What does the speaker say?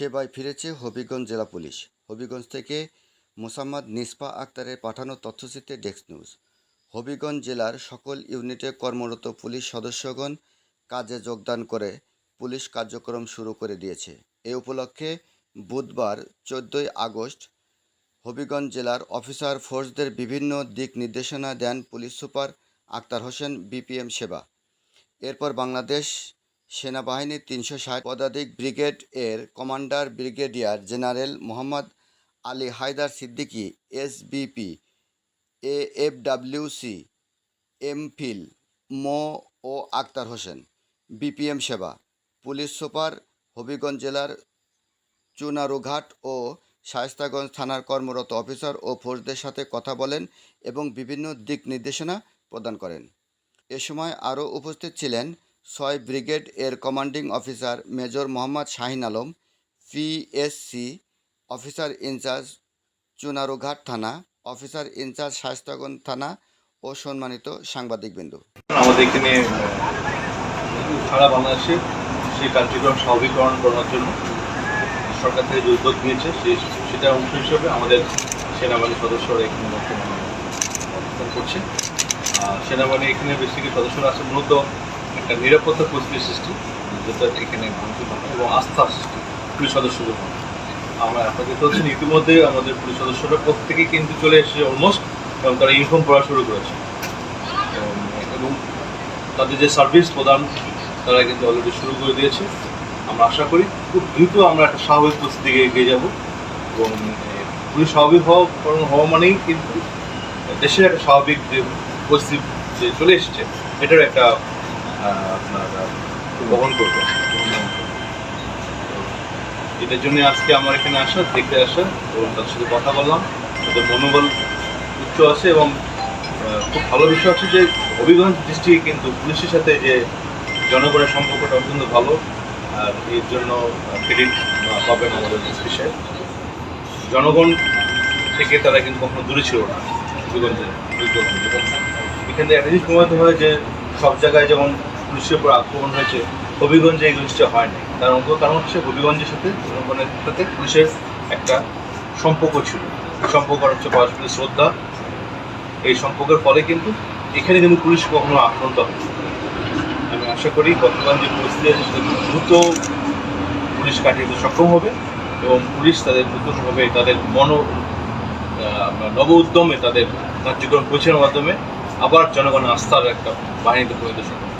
সেবায় ফিরেছে হবিগঞ্জ জেলা পুলিশ। হবিগঞ্জ থেকে মোসাম্মদ নিসপা আক্তারের পাঠানো তথ্যচিত্রে ডেস্ক নিউজ। হবিগঞ্জ জেলার সকল ইউনিটে কর্মরত পুলিশ সদস্যগণ কাজে যোগদান করে পুলিশ কার্যক্রম শুরু করে দিয়েছে। এ উপলক্ষে বুধবার চোদ্দোই আগস্ট হবিগঞ্জ জেলার অফিসার ফোর্সদের বিভিন্ন দিক নির্দেশনা দেন police super Akhtar Hossain BPM সেবা। এরপর বাংলাদেশ সেনাবাহিনীর তিনশো ষাট পদাতিক ব্রিগেড এর commander brigadier general Mohammad Ali Haider Siddiqui, SBP A F WC MPhil, মো ও আক্তার হোসেন। বিপিএম সেবা, পুলিশ সুপার, হবিগঞ্জ জেলার চুনারুঘাট ও শায়েস্তাগঞ্জ থানার কর্মরত অফিসার ও ফোর্সদের সাথে কথা বলেন এবং বিভিন্ন দিক নির্দেশনা প্রদান করেন। এ সময় আরও উপস্থিত ছিলেন ছয় ব্রিগেড এর commanding officer major Mohammad Shahin Alam PSC officer in charge Chunarughat থানা, অফিসার ইনচার্জ শায়েস্তাগঞ্জ থানা ও সম্মানিত সাংবাদিকবৃন্দ। আমাদের এখানে সারা বাংলাদেশে সেই কার্যক্রম স্বাভাবিকরণ করার জন্য সরকার থেকে যে উদ্যোগ নিয়েছে সেটার অংশ হিসেবে আমাদের সেনাবাহিনীর সদস্যরা এখানে বর্তমানে অবস্থান করছে। সেনাবাহিনী এখানে বেশি সদস্যরা আছে, মূলত একটা নিরাপত্তা পরিস্থিতি সৃষ্টি, যেটা এখানে ভাঙচুর এবং আস্থা সৃষ্টি পুলিশ সদস্যদের মধ্যে। আমরা আপনাদের তো হচ্ছেন ইতিমধ্যে আমাদের পুলিশ সদস্যরা প্রত্যেকেই কিন্তু চলে এসেছে অলমোস্ট এবং তারা ইউনিফর্ম পড়া শুরু করেছে। এবং তাদের যে সার্ভিস প্রদান তারা কিন্তু অলরেডি শুরু করে দিয়েছে। আমরা আশা করি খুব দ্রুত আমরা একটা স্বাভাবিক পরিস্থিতিকে এগিয়ে যাব। এবং পুলিশ স্বাভাবিক হওয়া কারণ হওয়া মানেই কিন্তু দেশের একটা স্বাভাবিক যে পরিস্থিতি যে চলে এসেছে, এটার একটা আপনার বহন করবে এটার জন্য আজকে আমার এখানে আসা, দেখতে আসা, এবং তার সাথে কথা বললাম। তাদের মনোবল উচ্চ আছে এবং খুব ভালো বিষয় হচ্ছে যে হবিগঞ্জ ডিস্ট্রিক্টে কিন্তু পুলিশের সাথে যে জনগণের সম্পর্কটা অত্যন্ত ভালো, আর এর জন্য ক্রেডিট পাবেন আমাদের এসপি সাহেব জনগণ থেকে তারা কিন্তু কখনো দূরে ছিল না। এবং এখানে একটা জিনিস প্রমাণিত হয় যে, সব জায়গায় যেমন পুলিশের উপর আক্রমণ হয়েছে, হবিগঞ্জে এই জিনিসটা হয়নি। তার অঙ্ক কারণ হচ্ছে হবিগঞ্জের সাথে জনগণের সাথে পুলিশের একটা সম্পর্ক ছিল। সম্পর্ক হচ্ছে পারস্পরিক শ্রদ্ধা। এই সম্পর্কের ফলে কিন্তু এখানে কিন্তু পুলিশ কখনো আক্রান্ত না। আমি আশা করি বর্তমান যে পরিস্থিতি আছে, সেটা দ্রুত পুলিশ কাটিয়ে সক্ষম হবে এবং পুলিশ তাদের নতুনভাবে তাদের মনো নব উদ্যমে তাদের কার্যক্রম পরিচালনার মাধ্যমে আবার জনগণের আস্থার একটা বাহিনীতে পরিণত সক্ষম